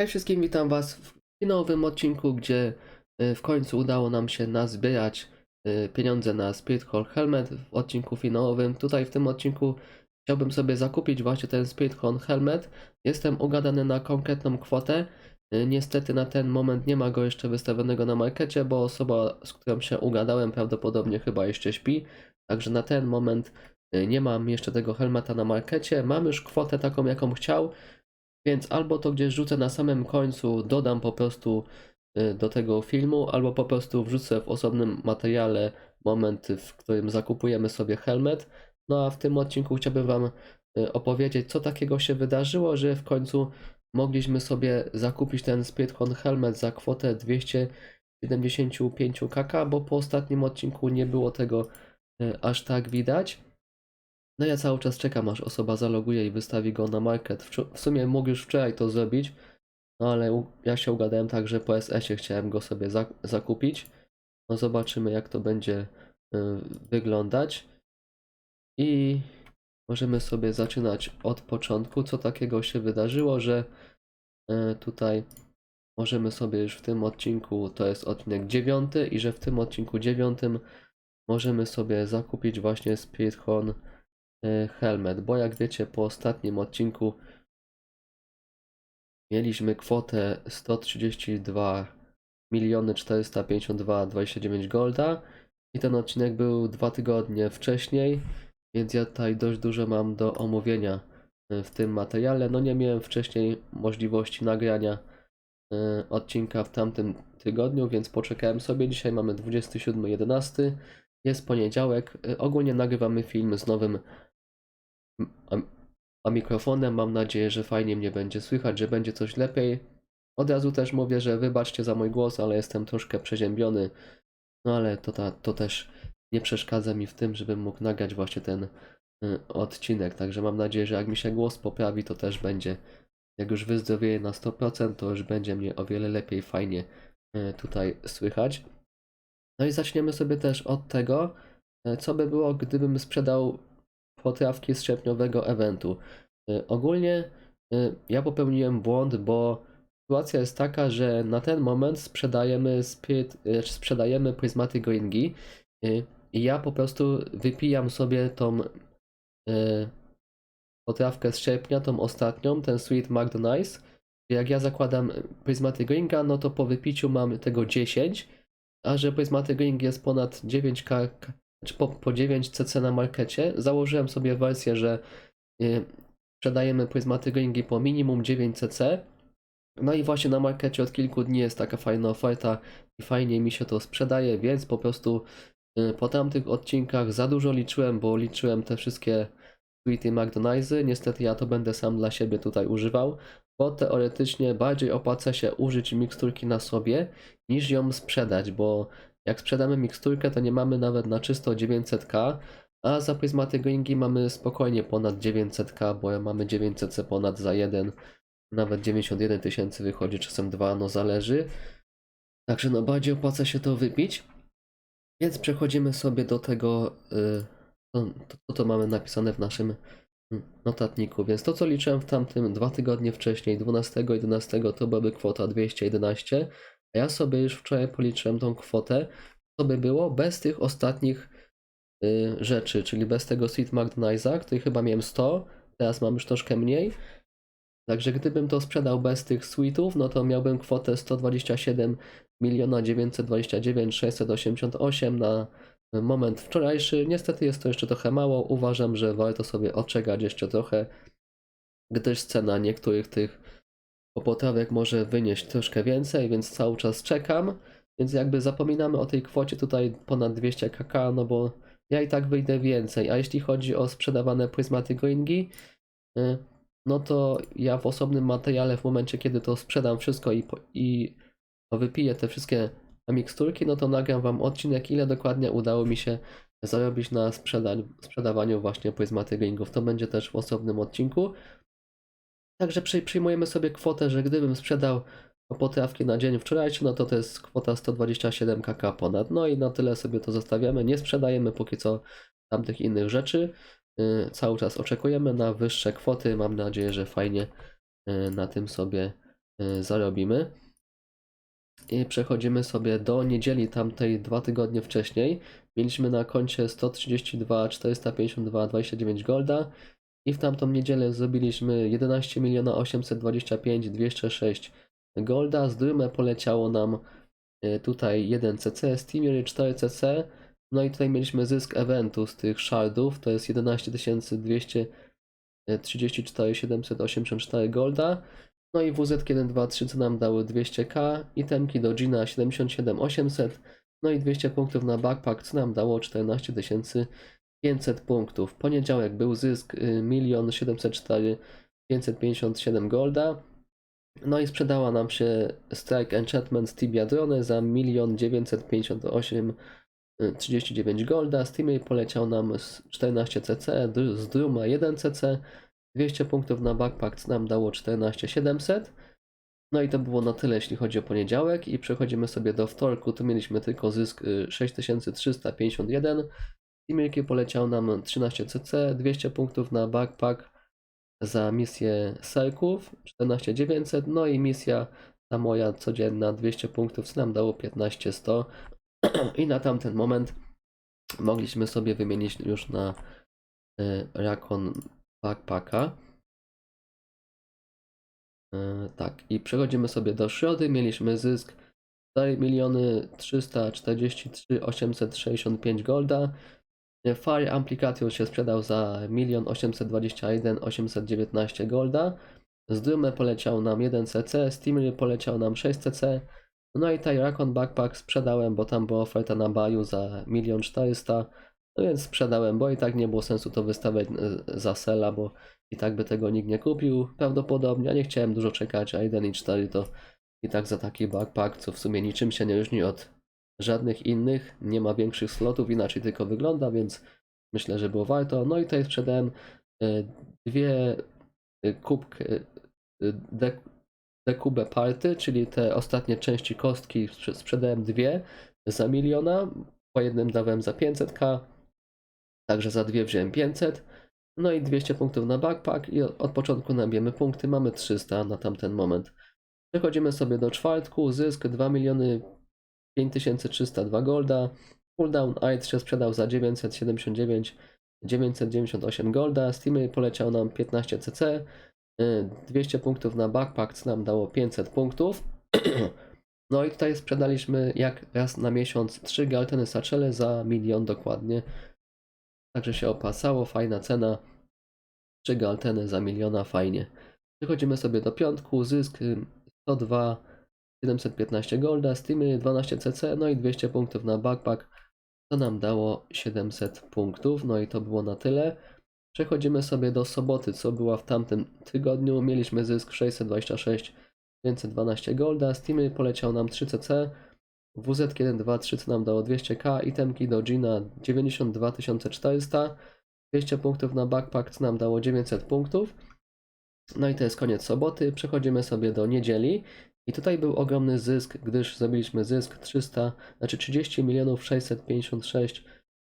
Hej wszystkim, witam Was w nowym odcinku, gdzie y, w końcu udało nam się nazbierać y, pieniądze na Spirit Helmet w odcinku finałowym. Tutaj w tym odcinku chciałbym sobie zakupić właśnie ten Spirit Helmet. Jestem ugadany na konkretną kwotę. Y, Niestety na ten moment nie ma go jeszcze wystawionego na markecie, bo osoba, z którą się ugadałem, prawdopodobnie chyba jeszcze śpi. Także na ten moment nie mam jeszcze tego helmeta na markecie. Mam już kwotę taką, jaką chciał. Więc albo to gdzieś rzucę na samym końcu, dodam po prostu y, do tego filmu, albo po prostu wrzucę w osobnym materiale moment, w którym zakupujemy sobie helmet. No a w tym odcinku chciałbym Wam y, opowiedzieć, co takiego się wydarzyło, że w końcu mogliśmy sobie zakupić ten Speedhorn helmet za kwotę 275 kk, bo po ostatnim odcinku nie było tego y, aż tak widać. No ja cały czas czekam, aż osoba zaloguje i wystawi go na market. W sumie mógł już wczoraj to zrobić, no ale ja się ugadałem tak, że po SS-ie chciałem go sobie zak- zakupić. No zobaczymy jak to będzie y, wyglądać. I możemy sobie zaczynać od początku, co takiego się wydarzyło, że y, tutaj możemy sobie już w tym odcinku, to jest odcinek dziewiąty i że w tym odcinku dziewiątym możemy sobie zakupić właśnie Speedhorn y, helmet, bo jak wiecie po ostatnim odcinku mieliśmy kwotę 132 miliony 452 29 golda i ten odcinek był dwa tygodnie wcześniej, więc ja tutaj dość dużo mam do omówienia y, w tym materiale. No nie miałem wcześniej możliwości nagrania y, odcinka w tamtym tygodniu, więc poczekałem sobie. Dzisiaj mamy 27.11, jest poniedziałek. Ogólnie nagrywamy film z nowym a, a mikrofonem. Mam nadzieję, że fajnie mnie będzie słychać, że będzie coś lepiej. Od razu też mówię, że wybaczcie za mój głos, ale jestem troszkę przeziębiony. No ale to, ta, to też nie przeszkadza mi w tym, żebym mógł nagrać właśnie ten y, odcinek. Także mam nadzieję, że jak mi się głos poprawi, to też będzie. Jak już wyzdrowieję na 100%, to już będzie mnie o wiele lepiej, fajnie y, tutaj słychać. No i zaczniemy sobie też od tego, y, co by było, gdybym sprzedał potrawki z sierpniowego eventu. Y, Ogólnie y, ja popełniłem błąd, bo sytuacja jest taka, że na ten moment sprzedajemy spirit, y, sprzedajemy pryzmaty goingi i ja po prostu wypijam sobie tą potrawkę z sierpnia, tą ostatnią, ten Sweet McDonald's. Jak ja zakładam pryzmaty goinga, no to po wypiciu mam tego 10, a że pryzmaty going jest ponad 9k, czy po, po 9 cc na markecie, założyłem sobie wersję, że y, sprzedajemy pryzmaty goingi po minimum 9 cc. No i właśnie na markecie od kilku dni jest taka fajna oferta i fajnie mi się to sprzedaje, więc po prostu y, po tamtych odcinkach za dużo liczyłem, bo liczyłem te wszystkie Sweety McDonald'sy. Niestety ja to będę sam dla siebie tutaj używał, bo teoretycznie bardziej opłaca się użyć miksturki na sobie niż ją sprzedać, bo jak sprzedamy miksturkę, to nie mamy nawet na czysto 900k, a za pryzmaty goingi mamy spokojnie ponad 900k, bo mamy 900 ponad za jeden, nawet 91 tysięcy wychodzi, czasem dwa, no zależy. Także no bardziej opłaca się to wypić. Więc przechodzimy sobie do tego, y, to, to, to, to mamy napisane w naszym mm, notatniku. Więc to, co liczyłem w tamtym dwa tygodnie wcześniej, 12 i 11, to byłaby kwota 211. A ja sobie już wczoraj policzyłem tą kwotę, co by było bez tych ostatnich y, rzeczy, czyli bez tego Sweet McDonald'sa, który chyba miałem 100, teraz mam już troszkę mniej. Także gdybym to sprzedał bez tych sweetów, no to miałbym kwotę 127 miliona 929 688 na moment wczorajszy. Niestety jest to jeszcze trochę mało. Uważam, że warto sobie odczekać jeszcze trochę, gdyż cena niektórych tych popotrawek może wynieść troszkę więcej, więc cały czas czekam. Więc jakby zapominamy o tej kwocie tutaj ponad 200 kk, no bo ja i tak wyjdę więcej. A jeśli chodzi o sprzedawane pryzmaty goingi, y, no to ja w osobnym materiale w momencie, kiedy to sprzedam wszystko i, i wypiję te wszystkie miksturki, no to nagram wam odcinek, ile dokładnie udało mi się zarobić na sprzedań, sprzedawaniu właśnie pryzmaty goingów. To będzie też w osobnym odcinku. Także przy, przyjmujemy sobie kwotę, że gdybym sprzedał potrawki na dzień wczorajszy, no to to jest kwota 127 kk ponad. No i na tyle sobie to zostawiamy. Nie sprzedajemy póki co tamtych innych rzeczy. Yy, Cały czas oczekujemy na wyższe kwoty. Mam nadzieję, że fajnie yy, na tym sobie y, zarobimy. I przechodzimy sobie do niedzieli tamtej dwa tygodnie wcześniej. Mieliśmy na koncie 132 452 29 golda i w tamtą niedzielę zrobiliśmy 11 miliona 825 206 golda. Z Drumę poleciało nam y, tutaj 1 CC, Steamery 4 CC. No i tutaj mieliśmy zysk eventu z tych shardów, to jest 11 234 784 golda. No i WZ123 co nam dały 200k, itemki do Gina 77 800, no i 200 punktów na backpack co nam dało 14 500 punktów. Poniedziałek był zysk y, 1 704 557 golda. No i sprzedała nam się Strike Enchantment Tibia Drone za 1 958 39 golda. Steamie poleciał nam z 14 cc, z Druma 1 cc, 200 punktów na backpack nam dało 14 700. No i to było na tyle, jeśli chodzi o poniedziałek. I przechodzimy sobie do wtorku. Tu mieliśmy tylko zysk y, 6351. Steamie poleciał nam 13 cc, 200 punktów na backpack za misję Serków 14900. No i misja ta moja codzienna 200 punktów co nam dało 15100. I na tamten moment mogliśmy sobie wymienić już na y, Rakon Backpacka. Y, Tak, i przechodzimy sobie do środy. Mieliśmy zysk 4 miliony 343 865 golda. Y, Fire Amplificator się sprzedał za 1 821 819 golda. Z poleciał nam 1 CC, Steamery poleciał nam 6 CC. No i Tyrakon Backpack sprzedałem, bo tam była oferta na baju za 1 400 no więc sprzedałem, bo i tak nie było sensu to wystawiać e, za sela, bo i tak by tego nikt nie kupił prawdopodobnie, a nie chciałem dużo czekać, a 1 i 4 to i tak za taki backpack, co w sumie niczym się nie różni od żadnych innych, nie ma większych slotów, inaczej tylko wygląda, więc myślę, że było warto. No i tutaj sprzedałem e, dwie e, kubki e, dek, dekubę party, czyli te ostatnie części kostki sprze- sprzedałem dwie za miliona, po jednym dałem za 500k, także za dwie wziąłem 500, no i 200 punktów na backpack i od początku nabijemy punkty, mamy 300 na tamten moment. Przechodzimy sobie do czwartku, zysk 2 miliony 5302 golda, cooldown AID się sprzedał za 979 998 golda, Steamy poleciał nam 15 cc, y, 200 punktów na backpack, nam dało 500 punktów. No i tutaj sprzedaliśmy jak raz na miesiąc 3 Galteny Sachele za milion dokładnie. Także się opłacało, fajna cena. 3 Galteny za miliona, fajnie. Przechodzimy sobie do piątku, zysk y, 102 715 golda, Steamy 12 cc, no i 200 punktów na backpack. To nam dało 700 punktów, no i to było na tyle. Przechodzimy sobie do soboty, co była w tamtym tygodniu. Mieliśmy zysk 626 512 golda, Steamy poleciał nam 3 cc, WZ123 co nam dało 200k, itemki do Gina 92 400, 200 punktów na backpack nam dało 900 punktów. No i to jest koniec soboty. Przechodzimy sobie do niedzieli. I tutaj był ogromny zysk, gdyż zrobiliśmy zysk 300, znaczy 30 milionów 656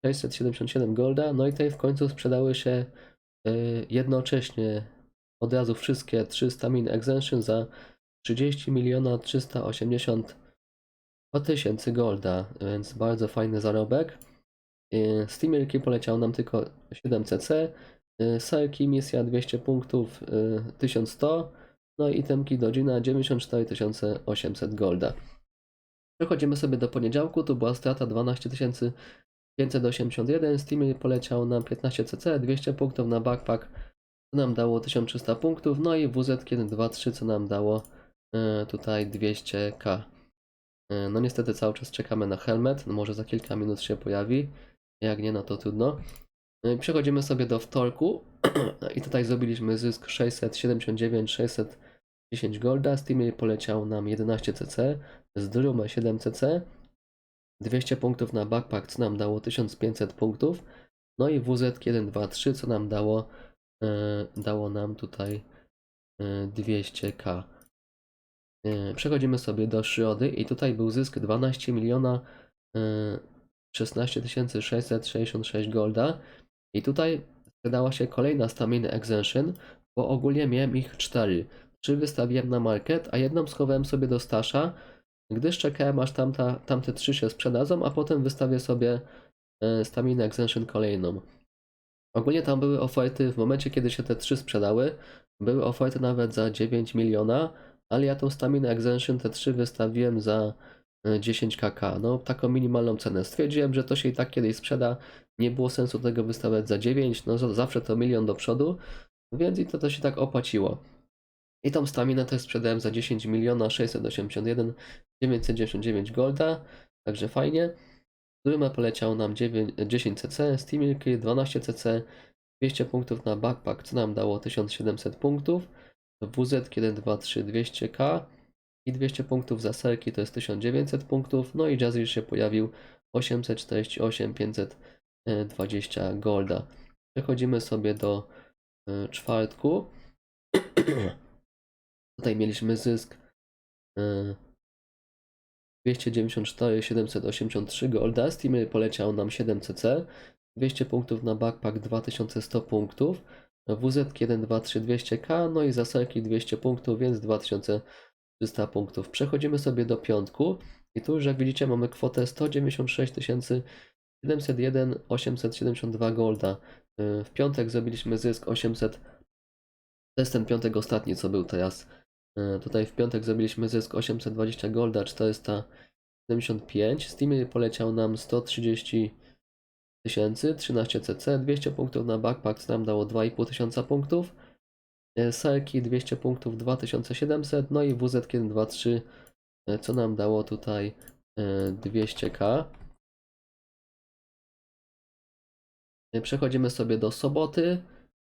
677 golda. No i tutaj w końcu sprzedały się y, jednocześnie od razu wszystkie 300 min exemption za 30 miliona 380 tysięcy golda, więc bardzo fajny zarobek. Y, Steamerki poleciał nam tylko 7 cc, y, Serki misja 200 punktów y, 1100, no i itemki do Gina 94 800 golda. Przechodzimy sobie do poniedziałku, tu była strata 12 581, Steamy poleciał nam 15 cc, 200 punktów na backpack, co nam dało 1300 punktów, no i WZ123, co nam dało y, tutaj 200k. Y, No niestety cały czas czekamy na helmet, no może za kilka minut się pojawi, jak nie no to trudno. Y, Przechodzimy sobie do wtorku i tutaj zrobiliśmy zysk 679, 610 golda, Steamy poleciał nam 11 cc, z Druma 7 cc, 200 punktów na backpack, co nam dało 1500 punktów, no i WZ123, co nam dało, e, dało nam tutaj e, 200k. E, Przechodzimy sobie do środy i tutaj był zysk 12 miliona e, 16 666 golda i tutaj sprzedała się kolejna stamina exemption, bo ogólnie miałem ich 4. trzy wystawiłem na market, a jedną schowałem sobie do stasza, gdyż czekałem aż tamta, tamte trzy się sprzedadzą, a potem wystawię sobie e, Stamina Extension kolejną. Ogólnie tam były oferty w momencie, kiedy się te trzy sprzedały. Były oferty nawet za 9 miliona, ale ja tą Stamina Extension te trzy wystawiłem za e, 10 kk. No, taką minimalną cenę. Stwierdziłem, że to się i tak kiedyś sprzeda. Nie było sensu tego wystawiać za 9, no za- zawsze to milion do przodu, więc i to, to się tak opłaciło. I tą staminę też sprzedałem za 10 miliona 681 999 golda, także fajnie. Duma poleciał nam 9, 10 cc, Steamilki 12 cc, 200 punktów na backpack, co nam dało 1700 punktów. WZ 1, 2, 3, 200k i 200 punktów za serki to jest 1900 punktów. No i Jazzir się pojawił 848, 520 golda. Przechodzimy sobie do y, czwartku. Tutaj mieliśmy zysk y, 294 783 golda. Steamer poleciał nam 7 cc. 200 punktów na backpack 2100 punktów. WZ 1, 2, 3, 200k. No i za serki 200 punktów, więc 2300 punktów. Przechodzimy sobie do piątku. I tu już jak widzicie mamy kwotę 196 701 872 golda. Y, W piątek zrobiliśmy zysk 800. To jest ten piątek ostatni, co był teraz. Y, Tutaj w piątek zrobiliśmy zysk 820 golda, 475. Steamy poleciał nam 130 tysięcy, 13 cc, 200 punktów na backpack, co nam dało 2,5 tysiąca punktów. Y, Serki 200 punktów, 2700. No i WZ 123, y, co nam dało tutaj y, 200k. Y, Przechodzimy sobie do soboty.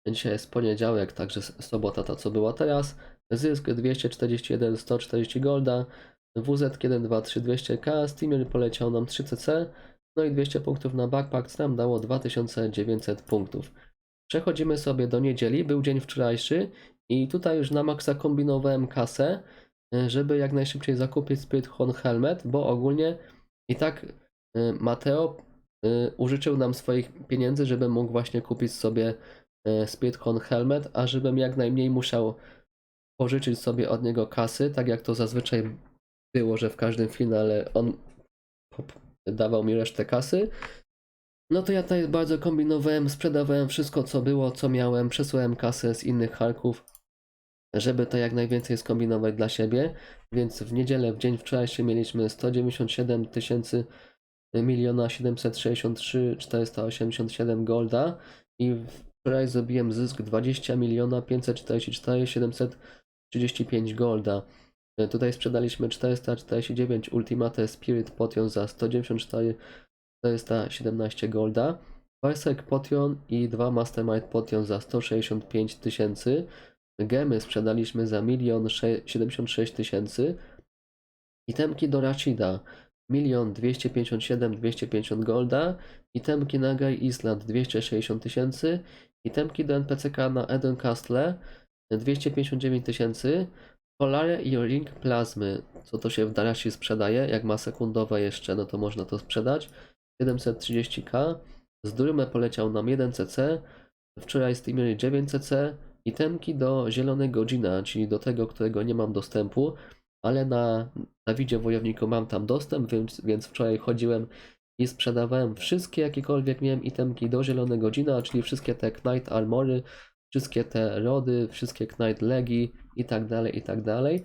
Dzisiaj jest poniedziałek, także sobota ta co była teraz. Zysk 241, 140 golda. WZ 1, 2, 3, 200k. Steamer poleciał nam 3 cc. No i 200 punktów na backpack, co nam dało 2900 punktów. Przechodzimy sobie do niedzieli. Był dzień wczorajszy i tutaj już na maksa kombinowałem kasę, y, żeby jak najszybciej zakupić Spirit Horn Helmet, bo ogólnie i tak y, Mateo y, użyczył nam swoich pieniędzy, żeby mógł właśnie kupić sobie y, Spirit Horn Helmet, a żebym jak najmniej musiał pożyczyć sobie od niego kasy, tak jak to zazwyczaj było, że w każdym finale on dawał mi resztę kasy. No to ja tutaj bardzo kombinowałem, sprzedawałem wszystko co było, co miałem, przesyłałem kasę z innych halków, żeby to jak najwięcej skombinować dla siebie. Więc w niedzielę, w dzień wczorajszy mieliśmy 197 tysięcy miliona 763 487 golda i wczoraj zrobiłem zysk 20 miliona 544 735 golda. E, Tutaj sprzedaliśmy 449 Ultimate Spirit Potion za 194 417 golda. Parsec Potion i dwa Mastermind Potion za 165 tysięcy. Gemy sprzedaliśmy za 1 76 tysięcy. Itemki do Rachida 1 257 250 golda. Itemki na Guy Island 260 tysięcy. Itemki do NPCK na Eden Castle 259 tysięcy. Polare i Ring Plazmy, co to się w Darashi sprzedaje, jak ma sekundowe jeszcze, no to można to sprzedać. 730k. Z Durmę poleciał nam 1cc. Wczoraj Steamery 9cc. Itemki do zielonego Gina, czyli do tego, którego nie mam dostępu, ale na Dawidzie Wojowniku mam tam dostęp, więc, więc wczoraj chodziłem i sprzedawałem wszystkie jakiekolwiek miałem itemki do zielonego Gina, czyli wszystkie te Knight Armory, wszystkie te rody, wszystkie Knight Legi i tak dalej, i tak dalej.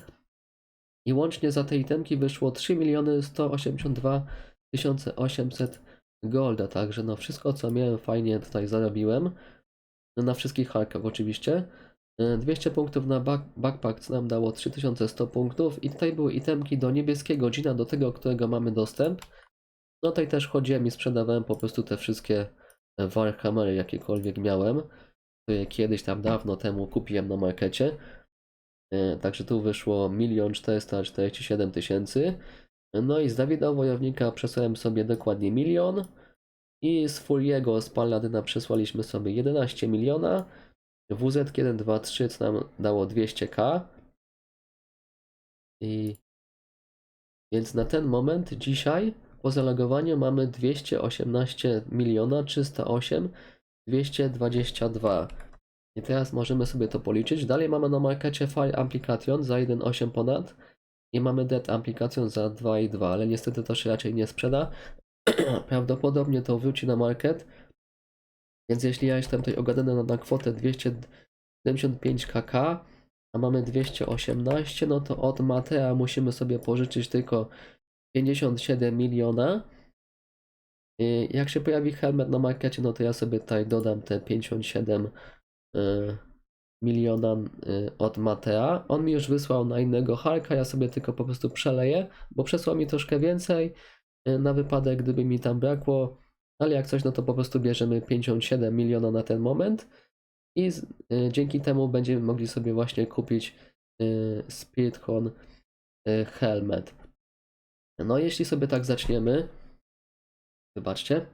I łącznie za te itemki wyszło 3 miliony 182 800 golda, także no wszystko co miałem fajnie tutaj zarobiłem. Na wszystkich harkach oczywiście. E, 200 punktów na back, backpack, co nam dało 3100 punktów. I tutaj były itemki do niebieskiego Gina, do tego, którego mamy dostęp. No tutaj też chodziłem i sprzedawałem po prostu te wszystkie e, Warhammery, jakiekolwiek miałem. Które Kiedyś tam dawno temu kupiłem na markecie. E, Także tu wyszło 1 447 tysięcy. No i z Dawida Wojownika przesłałem sobie dokładnie milion. I z Furiego z Paladyna przesłaliśmy sobie 11 miliona. WZ 1, 2, 3 co nam dało 200k. I więc na ten moment dzisiaj po zalogowaniu mamy 218 miliona 308 222. I teraz możemy sobie to policzyć. Dalej mamy na markecie Fire Application za 1,8 ponad i mamy Dead Application za 2,2, ale niestety to się raczej nie sprzeda. Prawdopodobnie to wróci na market. Więc jeśli ja jestem tutaj ogadany na, na kwotę 275 kk, a mamy 218, no to od Matea musimy sobie pożyczyć tylko 57 miliona. Jak się pojawi helmet na markecie, no to ja sobie tutaj dodam te 57 y, miliona y, od Matea. On mi już wysłał na innego Halka, ja sobie tylko po prostu przeleję, bo przesłał mi troszkę więcej y, na wypadek, gdyby mi tam brakło. Ale jak coś, no to po prostu bierzemy 57 miliona na ten moment i z, y, dzięki temu będziemy mogli sobie właśnie kupić y, Spiritcon y, helmet. No jeśli sobie tak zaczniemy, wybaczcie,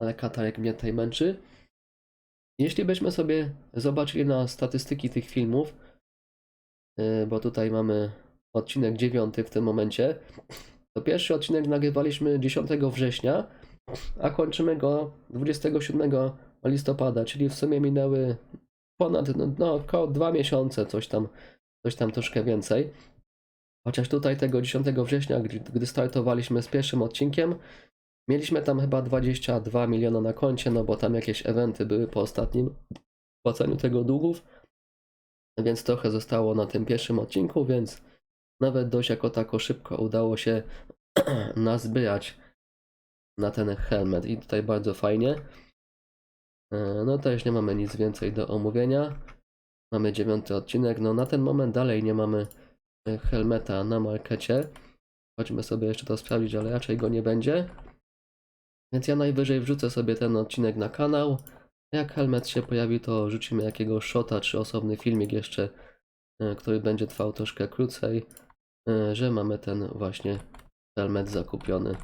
ale katarek mnie tutaj męczy. Jeśli byśmy sobie zobaczyli na statystyki tych filmów, yy, bo tutaj mamy odcinek 9 w tym momencie, to pierwszy odcinek nagrywaliśmy 10 września, a kończymy go 27 listopada, czyli w sumie minęły ponad, no około 2 miesiące, coś tam, coś tam troszkę więcej. Chociaż tutaj tego 10 września, gdy, startowaliśmy z pierwszym odcinkiem, mieliśmy tam chyba 22 miliona na koncie, no bo tam jakieś eventy były po ostatnim płaceniu tego długów, więc trochę zostało na tym pierwszym odcinku, więc nawet dość jako tako szybko udało się nazbierać na ten helmet i tutaj bardzo fajnie. E, No już nie mamy nic więcej do omówienia. Mamy dziewiąty odcinek. No na ten moment dalej nie mamy helmeta na markecie. Chodźmy sobie jeszcze to sprawdzić, ale raczej go nie będzie. Więc ja najwyżej wrzucę sobie ten odcinek na kanał. Jak helmet się pojawi, to rzucimy jakiegoś shota czy osobny filmik jeszcze, e, który będzie trwał troszkę krócej, e, że mamy ten właśnie helmet zakupiony.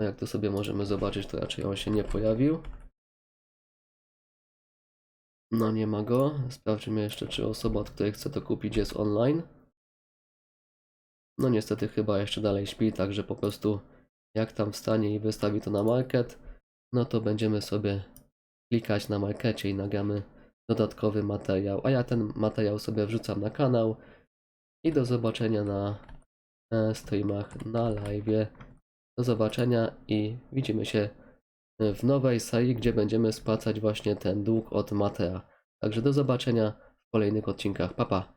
A jak to sobie możemy zobaczyć, to raczej on się nie pojawił. No nie ma go. Sprawdźmy jeszcze, czy osoba, od której chce to kupić jest online. No niestety chyba jeszcze dalej śpi, także po prostu jak tam wstanie i wystawi to na market, no to będziemy sobie klikać na markecie i nagramy dodatkowy materiał. A ja ten materiał sobie wrzucam na kanał i do zobaczenia na e, streamach, na live. Do zobaczenia i widzimy się w nowej serii, gdzie będziemy spłacać właśnie ten dług od Matea. Także do zobaczenia w kolejnych odcinkach. Pa, pa.